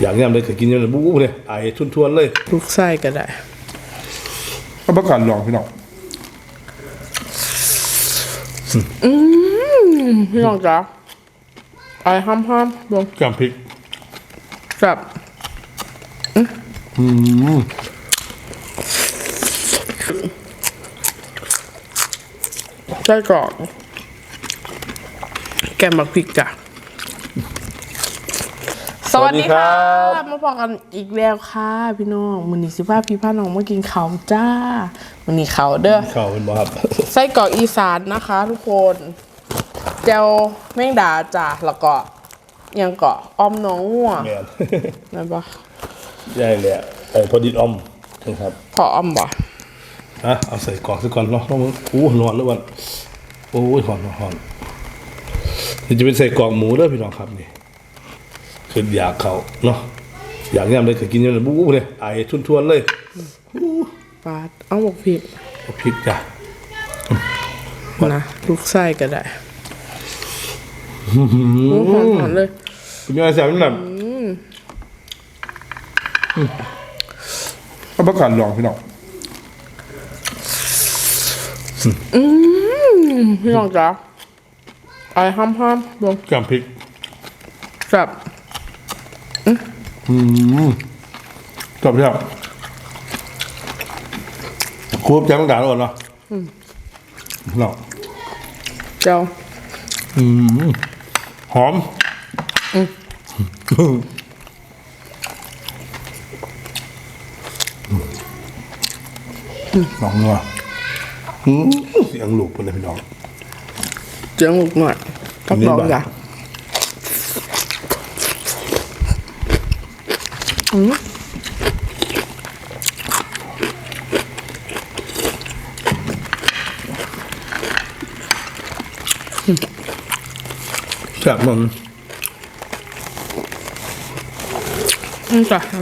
อยากยามได้ก็กินยามได้บู๊เลยไอทุนๆเลยลูกไส้ก็ได้เอาประกันลองพี่น้องอือพี่น้องจ๋าไอ้ห้ามห้ามลงกามพริกแบบอืมไส้กรอกแกงบักพริกจ้ะ สวัสดีค่ะมาพบกันอีกแล้วค่ะพี่น้องมือนี้สิพาพี่พาน้องมากินเขาวจ้ามือนี้เขาวเด้อข้าวเป็นบ่ครับไส้กรอกอีสานนะคะ ทุกคนเจลแมงดาจ้ะแล้วก็ยังเกาะออมหน้องง่วงแม่นนั่นปะได้เลยอะไอ้พอดีออมนะครับพอออมบ่อะเอาใส่กรอกซะก่อนเนาะน้องมึงอู้ร้อนแล้ววันโอ้ยร้อนร้อนร้อนนี่จะเป็นใส่กรอกหมูเด้อพี่น้องครับนี่ คืออยากเขาเนาะอยากยามได้ก็กินยามได้บู๊เลยไอทุนๆเลยปาดเอาบอกพริกเอาพริกจ้ะนะลูกไส้ก็ได้หอมๆเลยคุณยายแซมนั่นเอาประกันลองพี่น้องพี่น้องจ๋าไอ้ห้ามห้ามลงกามพริกแบ บจบแล้วครูแจ้งด่าก่อนเนาะเนาะเจ้าหอมน้องเนาะอืมเสียงลูกเป็นเลยพี่น้องเจียงลูกหน่อยต้องลองจ้ะแซ่บมันอืมจ้ะ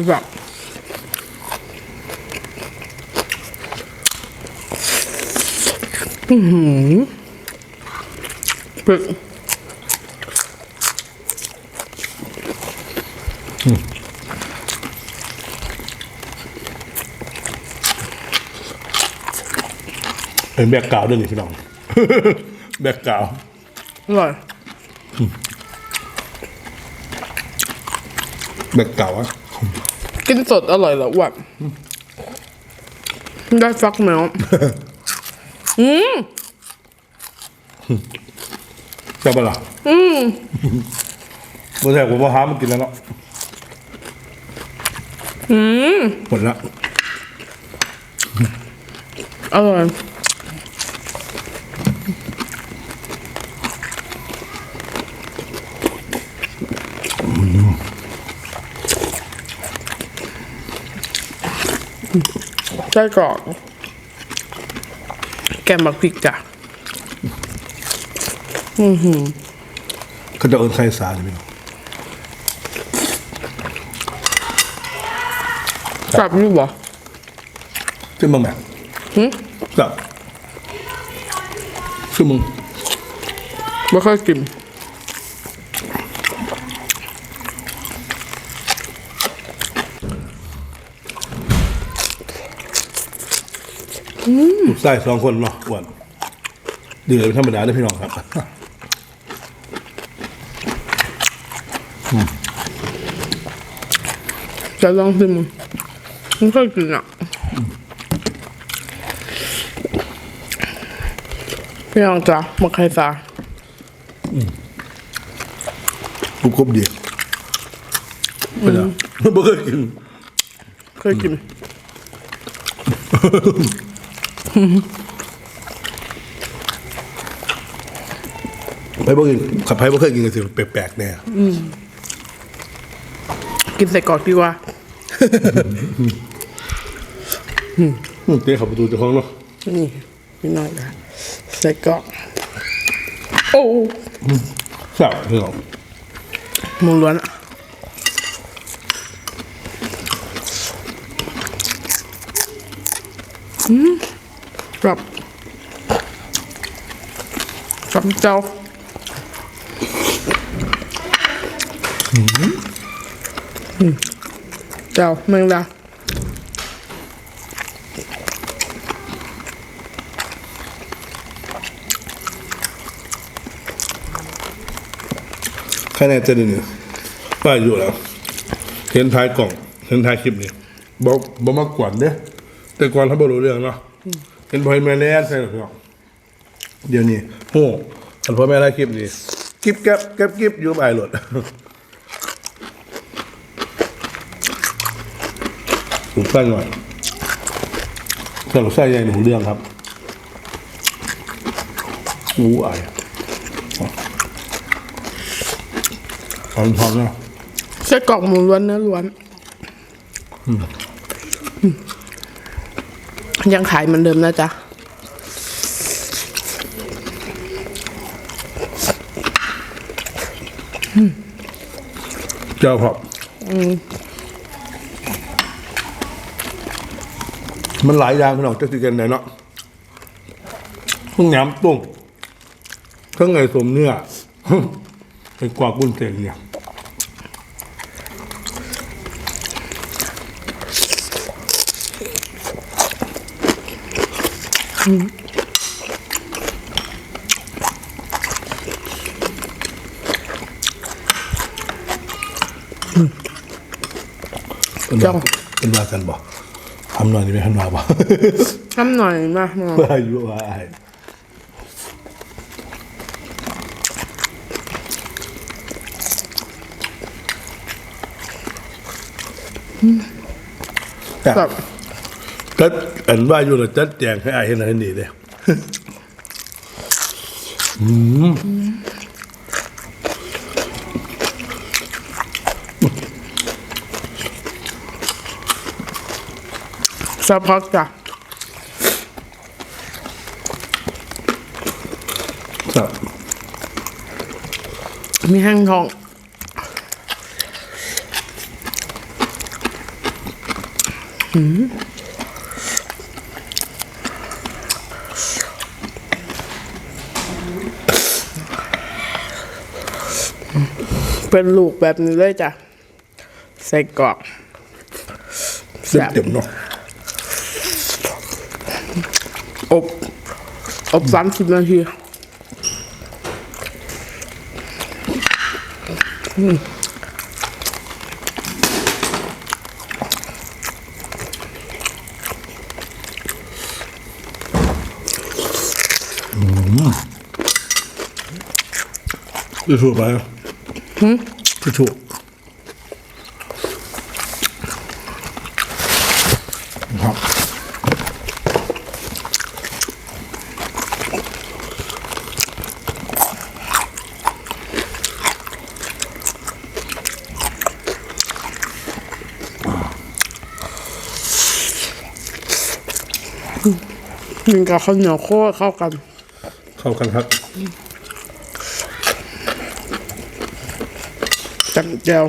แบบอือหือพริก เป็นแบกกราวด์ด้วยนี่พี่น้อง แบกกราวด์อร่อยแบกกราวด์อะกินสดอร่อยเหรออ้วนได้ฟักแมวแซ่บปะล่ะอืมบ่แซ่บผมว่าหามันกินแล้วเนาะอืมหมดละอร่อย ไส้กรอกแกงบักพริกจ้ะเขาจะเอินไข่สาเลยพี่น้องกลับอยู่บ่ขึ้นมึงแบบจับขึ้นมึงไม่ค่อยกิน ลูกไส้สองคนเนาะอ้วนเดือดเป็นธรรมดาเลยพี่น้องครับจะลองชิมมึงไม่ค่อยกินอะพี่น้องจ้ะหมักไข่สากูครบดีเป็นไงไม่เคยกินเคยกิน ไปบ่เคยขับไปบ่เคยกินกันสิแปลกๆแน่กินใส่กรอกดีกว่าอืมเตะเขับประตูเจ้าของเนาะนี่พี่น้องจ้ะใส่กรอกโอ้แซ่บพี่น้องหมูล้วนอะอืม กับกรับเจ้าเจ้าแมงดาแค่ไหนจะดีเนี่ยป้าอยู่แล้ว เห็นท้ายกล่อง เห็นท้ายคลิปนี่บอกบอกมากวนเด้แต่ก่อนเขาบอกรู้เรื่องเนาะ เห็นพอยแม่แน่ใช่หรือเปล่าเดี๋ยวนี้โอ้ขันพ่อแม่ได้คลิปนี่กิ๊บแก๊บแก๊บกิ๊บอยู่ไปหลดถูกใส่หน่อยใส่หรือใส่ใหญ่หนึ่งเรื่องครับอู้อายทำทำนะไส้กรอกหมูล้วนเนื้อล้วน ยังขายเหมือนเดิมนะจ๊ะเจ้าครับมันหลายอย่างพี่น้องจะสิกันไหนเนาะเพิ่งย้ำตุ้งเครื่องไงสมเนื้อไอ้กวาดบุญเต็งเนี่ยเป็นว่าเป็นว่ากันบ่ทำหน่อย นี่ไม่ทำมาบ่ทำหน่อยมามาว่า อายุว่าไอ้แต่แบบก็อันว่าอยู่แล้วจัดแจงให้อายเห็นอะไรนี่เลยสะพอกจ้ะครับมีแห้งทอง เป็นลูกแบบนี้เลยจ้ะ ใส่กรอกเต็มเต็มๆเนาะอบอบสามสิบนาทีจะถูกไหมจะถูกครับกินกับข้าวเหนียวโคตรเข้ากัน เข้ากันครับ จัง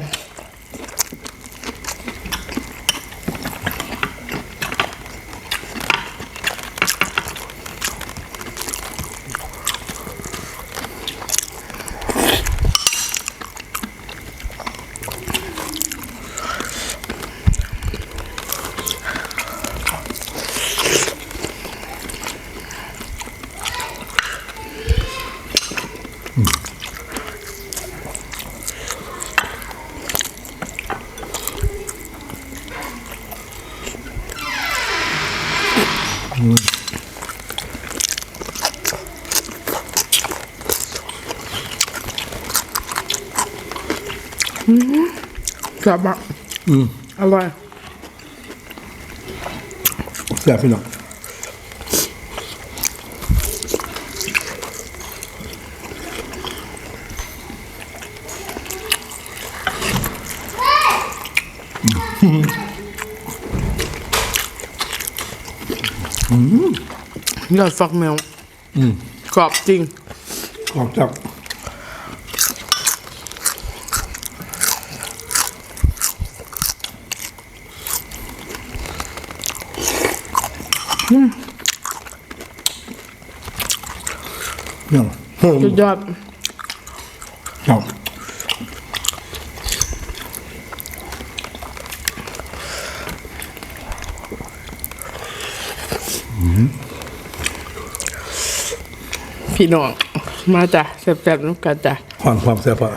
เจียวกลับอะอืมอร่อยแซ่บพี่น้องอืมยอดฟักแมวอืมกรอบจริงขอบจับ ยอดยอดพี่น้อง มาจ้ะแซ่บๆน้ำกันจ้ะหอมความแซ่บอะ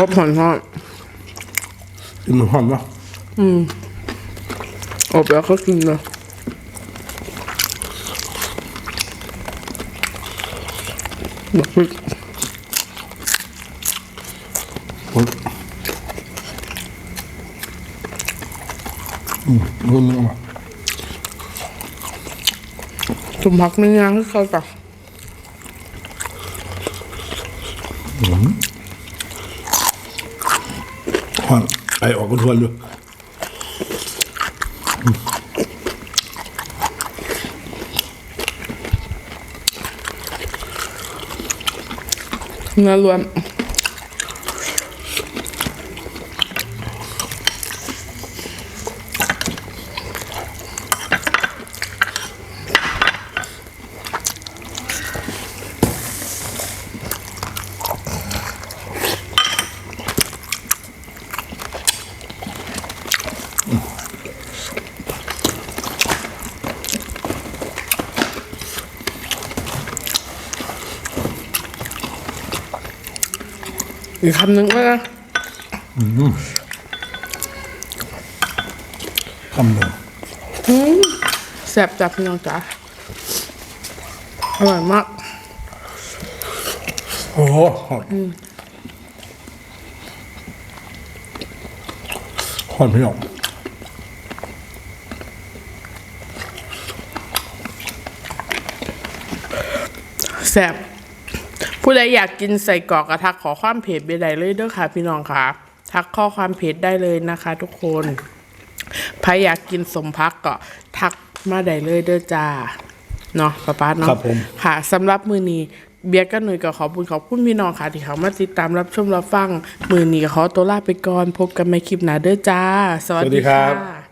อบหอมหอมมันหอมปะอืม อบแล้วก็กินเลยบักพริกโอ้ยอืมรุ่นนึงมาจุ่มผักเนื้อย่างให้เขาจ้ะหอนไอออกก็ทวนอยู่ เนื้อล้วน อีกคำหนึ่งก็นะคำหนึ่งแซ่บจับพี่น้องจ๋าอร่อยมากโอ้โหหอนหอนพี่น้องแซ่บ ผู้ใดอยากกินใส่กรอกกระทักขอความเพจไปได้เลยเด้อค่ะพี่น้องค่ะทักข้อความเพจได้เลยนะคะ ทุกคนใครอยากกินสมพักก็ทักมาได้เลยเด้อจ้าเนาะป้าป้าเนาะครับผม ค่ะสำหรับมือนี้เบียร์กันหน่อยก็ขอบคุณขอบคุณพี่น้องค่ะ ที่เขามาติดตามรับชมรับฟัง มือนี้ก็ขอตัวลาไปก่อนพบกันใหม่คลิปหน้าเด้อจ้า สวัสสวัสดีดีครัค่ะบ